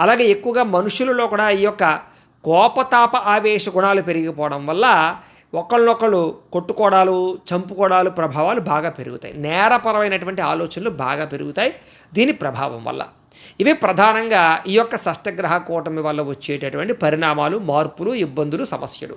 అలాగే ఎక్కువగా మనుషులలో కూడా ఈ యొక్క కోపతాప ఆవేశ గుణాలు పెరిగిపోవడం వల్ల ఒకళ్ళొకళ్ళు కొట్టుకోవడాలు చంపుకోవడాలు ప్రభావాలు బాగా పెరుగుతాయి. నేరపరమైనటువంటి ఆలోచనలు బాగా పెరుగుతాయి దీని ప్రభావం వల్ల. ఇవి ప్రధానంగా ఈ యొక్క షష్టగ్రహ కూటమి వల్ల వచ్చేటటువంటి పరిణామాలు మార్పులు ఇబ్బందులు సమస్యలు.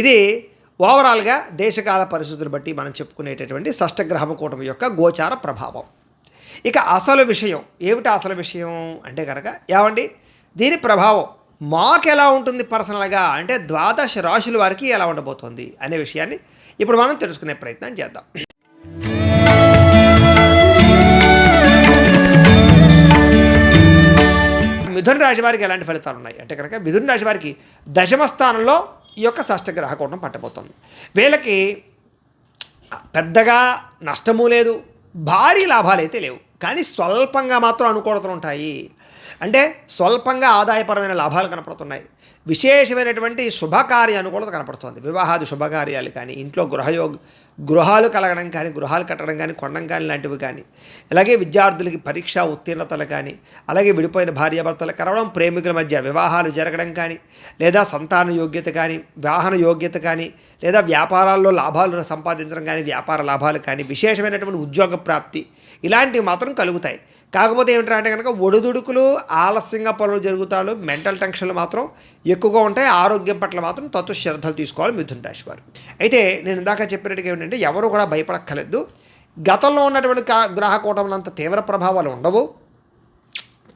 ఇది ఓవరాల్గా దేశకాల పరిస్థితులు బట్టి మనం చెప్పుకునేటటువంటి షష్టగ్రహం కూటమి యొక్క గోచార ప్రభావం. ఇక అసలు విషయం ఏమిటి అసలు విషయం అంటే కనుక ఏమండి? దీని ప్రభావం మాకు ఎలా ఉంటుంది పర్సనల్గా? అంటే ద్వాదశ రాశుల వారికి ఎలా ఉండబోతోంది అనే విషయాన్ని ఇప్పుడు మనం తెలుసుకునే ప్రయత్నం చేద్దాం. మిథున రాశి వారికి ఎలాంటి ఫలితాలు ఉన్నాయి? అంటే కనుక మిథున రాశి వారికి దశమ స్థానంలో ఈ యొక్క షష్టగ్రహ పట్టబోతుంది. వీళ్ళకి పెద్దగా నష్టము లేదు భారీ లాభాలు అయితే లేవు. కానీ స్వల్పంగా మాత్రం అనుకూలతలు ఉంటాయి. అంటే స్వల్పంగా ఆదాయపరమైన లాభాలు కనపడుతున్నాయి. విశేషమైనటువంటి శుభకార్య అనుకూలత కనపడుతుంది. వివాహాది శుభకార్యాలు కానీ ఇంట్లో గృహయోగ గృహాలు కలగడం కానీ గృహాలు కట్టడం కానీ కొనడం కానీ లాంటివి కానీ అలాగే విద్యార్థులకి పరీక్షా ఉత్తీర్ణతలు కానీ అలాగే విడిపోయిన భార్యాభర్తలు కలవడం ప్రేమికుల మధ్య వివాహాలు జరగడం కానీ లేదా సంతాన యోగ్యత కానీ వాహన యోగ్యత కానీ లేదా వ్యాపారాల్లో లాభాలు సంపాదించడం కానీ వ్యాపార లాభాలు కానీ విశేషమైనటువంటి ఉద్యోగ ప్రాప్తి ఇలాంటివి మాత్రం కలుగుతాయి. కాకపోతే ఏమిటంటే కనుక ఒడిదుడుకులు ఆలస్యంగా పనులు జరుగుతాడు మెంటల్ టెన్షన్లు మాత్రం ఎక్కువగా ఉంటాయి. ఆరోగ్యం పట్ల మాత్రం తత్వ శ్రద్ధలు తీసుకోవాలి మిథున రాశి వారు. అయితే నేను ఇందాక చెప్పినట్టుగా ఏంటంటే ఎవరు కూడా భయపడక్కర్లేదు. గతంలో ఉన్నటువంటి గ్రహ కూటములంత తీవ్ర ప్రభావాలు ఉండవు.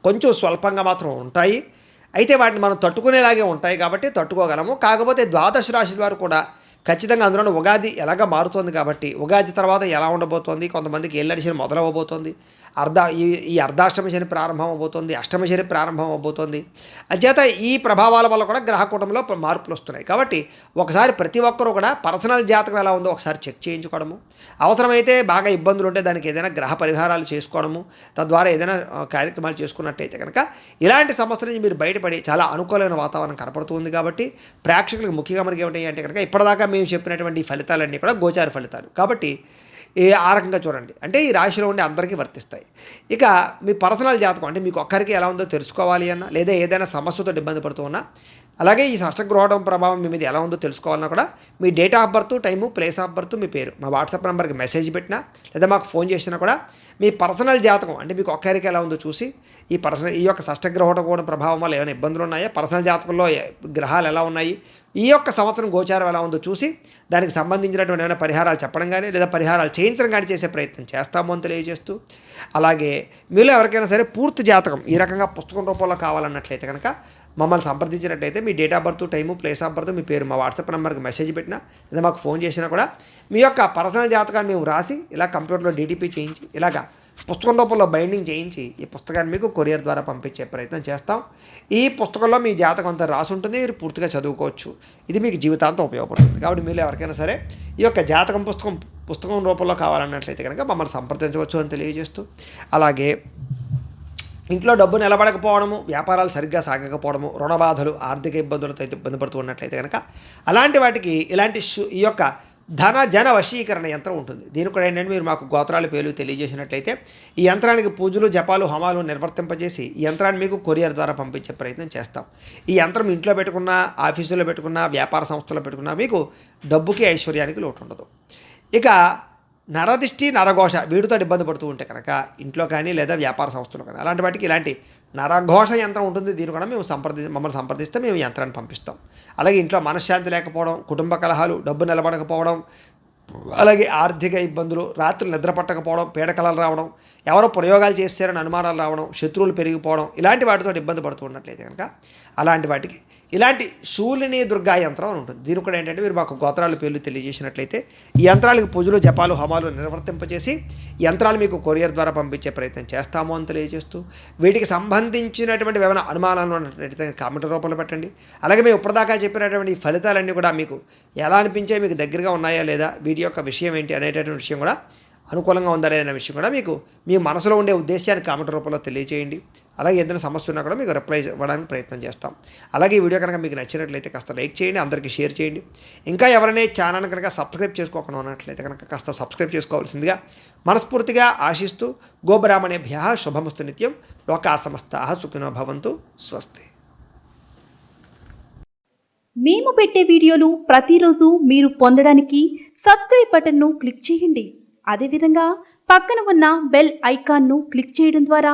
కొంచెం స్వల్పంగా మాత్రం ఉంటాయి. అయితే వాటిని మనం తట్టుకునేలాగే ఉంటాయి కాబట్టి తట్టుకోగలము. కాకపోతే ద్వాదశ రాశి వారు కూడా ఖచ్చితంగా అందులో ఉగాది ఎలాగ మారుతోంది కాబట్టి ఉగాది తర్వాత ఎలా ఉండబోతోంది? కొంతమందికి ఏళ్ళడి మొదలవ్వబోతోంది. అర్ధ ఈ ఈ అర్ధాష్టమ శని ప్రారంభం అవబోతోంది అష్టమ శని ప్రారంభం అవబోతోంది. అంచేత ఈ ప్రభావాల వల్ల కూడా గ్రహకూటంలో మార్పులు వస్తున్నాయి. కాబట్టి ఒకసారి ప్రతి ఒక్కరూ కూడా పర్సనల్ జాతకం ఎలా ఉందో ఒకసారి చెక్ చేయించుకోవడము. అవసరమైతే బాగా ఇబ్బందులు ఉంటే దానికి ఏదైనా గ్రహ పరిహారాలు చేసుకోవడము. తద్వారా ఏదైనా కార్యక్రమాలు చేసుకున్నట్టయితే కనుక ఇలాంటి సమస్యల నుంచి మీరు బయటపడి చాలా అనుకూలమైన వాతావరణం కనపడుతుంది కాబట్టి ప్రేక్షకులకు ముఖ్యంగా మనకి ఏమిటాయి అంటే కనుక ఇప్పటిదాకా మేము చెప్పినటువంటి ఫలితాలన్నీ కూడా గోచార ఫలితాలు. కాబట్టి ఏ ఆ రకంగా చూడండి. అంటే ఈ రాశిలో ఉండే అందరికీ వర్తిస్తాయి. ఇక మీ పర్సనల్ జాతకం అంటే మీకు ఒక్కరికి ఎలా ఉందో తెలుసుకోవాలి అన్నా లేదా ఏదైనా సమస్యతో ఇబ్బంది పడుతూ ఉన్నా అలాగే ఈ షష్టగ్రహణం ప్రభావం మీ మీద ఎలా ఉందో తెలుసుకోవాలన్నా కూడా మీ date of birth time place of birth మీ పేరు. మా వాట్సాప్ నెంబర్కి మెసేజ్ పెట్టినా లేదా మాకు ఫోన్ చేసినా కూడా మీ పర్సనల్ జాతకం అంటే మీకు ఒక్కరికి ఎలా ఉందో చూసి ఈ పర్సనల్ ఈ యొక్క షష్టగ్రహణ కూడా ప్రభావం వల్ల ఏమైనా ఇబ్బందులు ఉన్నాయా? పర్సనల్ జాతకంలో గ్రహాలు ఎలా ఉన్నాయి? ఈ యొక్క సంవత్సరం గోచారం ఎలా ఉందో చూసి దానికి సంబంధించినటువంటి ఏమైనా పరిహారాలు చెప్పడం కానీ లేదా పరిహారాలు చేయించడం కానీ చేసే ప్రయత్నం చేస్తాము అని తెలియజేస్తూ. అలాగే మీలో ఎవరికైనా సరే పూర్తి జాతకం ఈ రకంగా పుస్తకం రూపంలో కావాలన్నట్లయితే కనుక మమ్మల్ని సంప్రదించినట్టయితే మీ date of birth time place of birth మీ పేరు మా వాట్సాప్ నెంబర్కి మెసేజ్ పెట్టినా లేదా మాకు ఫోన్ చేసినా కూడా మీ యొక్క పర్సనల్ జాతకాన్ని మేము రాసి ఇలా కంప్యూటర్లో డీటీపీ చేయించి ఇలాగా పుస్తకం రూపంలో బైండింగ్ చేయించి ఈ పుస్తకాన్ని మీకు కొరియర్ ద్వారా పంపించే ప్రయత్నం చేస్తాం. ఈ పుస్తకంలో మీ జాతకం అంతా రాసి ఉంటుంది మీరు పూర్తిగా చదువుకోవచ్చు. ఇది మీకు జీవితాంతం ఉపయోగపడుతుంది. కాబట్టి మీరు ఎవరికైనా సరే ఈ యొక్క జాతకం పుస్తకం పుస్తకం రూపంలో కావాలన్నట్లయితే కనుక మమ్మల్ని సంప్రదించవచ్చు అని తెలియజేస్తూ అలాగే ఇంట్లో డబ్బు నిలబడకపోవడము వ్యాపారాలు సరిగ్గా సాగకపోవడము రుణబాధలు ఆర్థిక ఇబ్బందులతో ఇబ్బంది పడుతూ ఉన్నట్లయితే కనుక అలాంటి వాటికి ఇలాంటి ఈ యొక్క ధన జన వశీకరణ యంత్రం ఉంటుంది. దీని కూడా ఏంటంటే మీరు మాకు గోత్రాలు పేర్లు తెలియజేసినట్లయితే ఈ యంత్రానికి పూజలు జపాలు హోమాలు నిర్వర్తింపజేసి ఈ యంత్రాన్ని మీకు కొరియర్ ద్వారా పంపించే ప్రయత్నం చేస్తాం. ఈ యంత్రం ఇంట్లో పెట్టుకున్నా ఆఫీసులో పెట్టుకున్నా వ్యాపార సంస్థలో పెట్టుకున్నా మీకు డబ్బుకి ఐశ్వర్యానికి లోటు ఉండదు ఇక నరదిష్టి నరఘోష వీటితో ఇబ్బంది పడుతూ ఉంటే కనుక ఇంట్లో కానీ లేదా వ్యాపార సంస్థలు కానీ అలాంటి వాటికి ఇలాంటి నరఘోష యంత్రం ఉంటుంది. దీని కూడా మేము సంప్రది మమ్మల్ని సంప్రదిస్తే మేము యంత్రాన్ని పంపిస్తాం. అలాగే ఇంట్లో మనశ్శాంతి లేకపోవడం కుటుంబ కలహాలు డబ్బు నిలబడకపోవడం అలాగే ఆర్థిక ఇబ్బందులు రాత్రులు నిద్ర పట్టకపోవడం పీడకలలు రావడం ఎవరో ప్రయోగాలు చేస్తారని అనుమానాలు రావడం శత్రువులు పెరిగిపోవడం ఇలాంటి వాటితో ఇబ్బంది పడుతూ ఉన్నట్లయితే కనుక అలాంటి వాటికి ఇలాంటి శూలిని దుర్గా యంత్రం అని ఉంటుంది. దీని కూడా ఏంటంటే మీరు మాకు గోత్రాలు పేర్లు తెలియజేసినట్లయితే ఈ యంత్రాలకు పూజలు జపాలు హోమాలు నిర్వర్తింపజేసి యంత్రాలు మీకు కొరియర్ ద్వారా పంపించే ప్రయత్నం చేస్తాము అని తెలియజేస్తూ వీటికి సంబంధించినటువంటి ఏమైనా అనుమానాలు ఉన్నట్లయితే కామెంట్ రూపంలో పెట్టండి. అలాగే మేము ఇప్పటిదాకా చెప్పినటువంటి ఈ ఫలితాలన్నీ కూడా మీకు ఎలా అనిపించే మీకు దగ్గరగా ఉన్నాయా లేదా వీటి యొక్క విషయం ఏంటి అనేటటువంటి విషయం కూడా అనుకూలంగా ఉందా లేదనే విషయం కూడా మీకు మీ మనసులో ఉండే ఉద్దేశాన్ని కామెంట్ రూపంలో తెలియజేయండి. అలాగే ఏదైనా సమస్య ఉన్నా కూడా మీకు రిప్లై ఇవ్వడానికి ప్రయత్నం చేస్తాం. అలాగే ఈ వీడియో కనుక మీకు నచ్చినట్లయితే కాస్త లైక్ చేయండి అందరికీ షేర్ చేయండి. ఇంకా ఎవరైనా ఛానల్ కనుక సబ్స్క్రైబ్ చేసుకోకుండా ఉన్నట్లయితే కనుక కాస్త సబ్స్క్రైబ్ చేసుకోవాల్సిందిగా మనస్ఫూర్తిగా ఆశిస్తూ గోబ్రాహ్మణేభ్య శుభమస్తు నిత్యం. లోకా సమస్త సుఖినో భవంతు. స్వస్తి. మేము పెట్టే వీడియోలు ప్రతిరోజు మీరు పొందడానికి సబ్స్క్రైబ్ బటన్ను క్లిక్ చేయండి. అదేవిధంగా పక్కన ఉన్న బెల్ ఐకాన్ను క్లిక్ చేయడం ద్వారా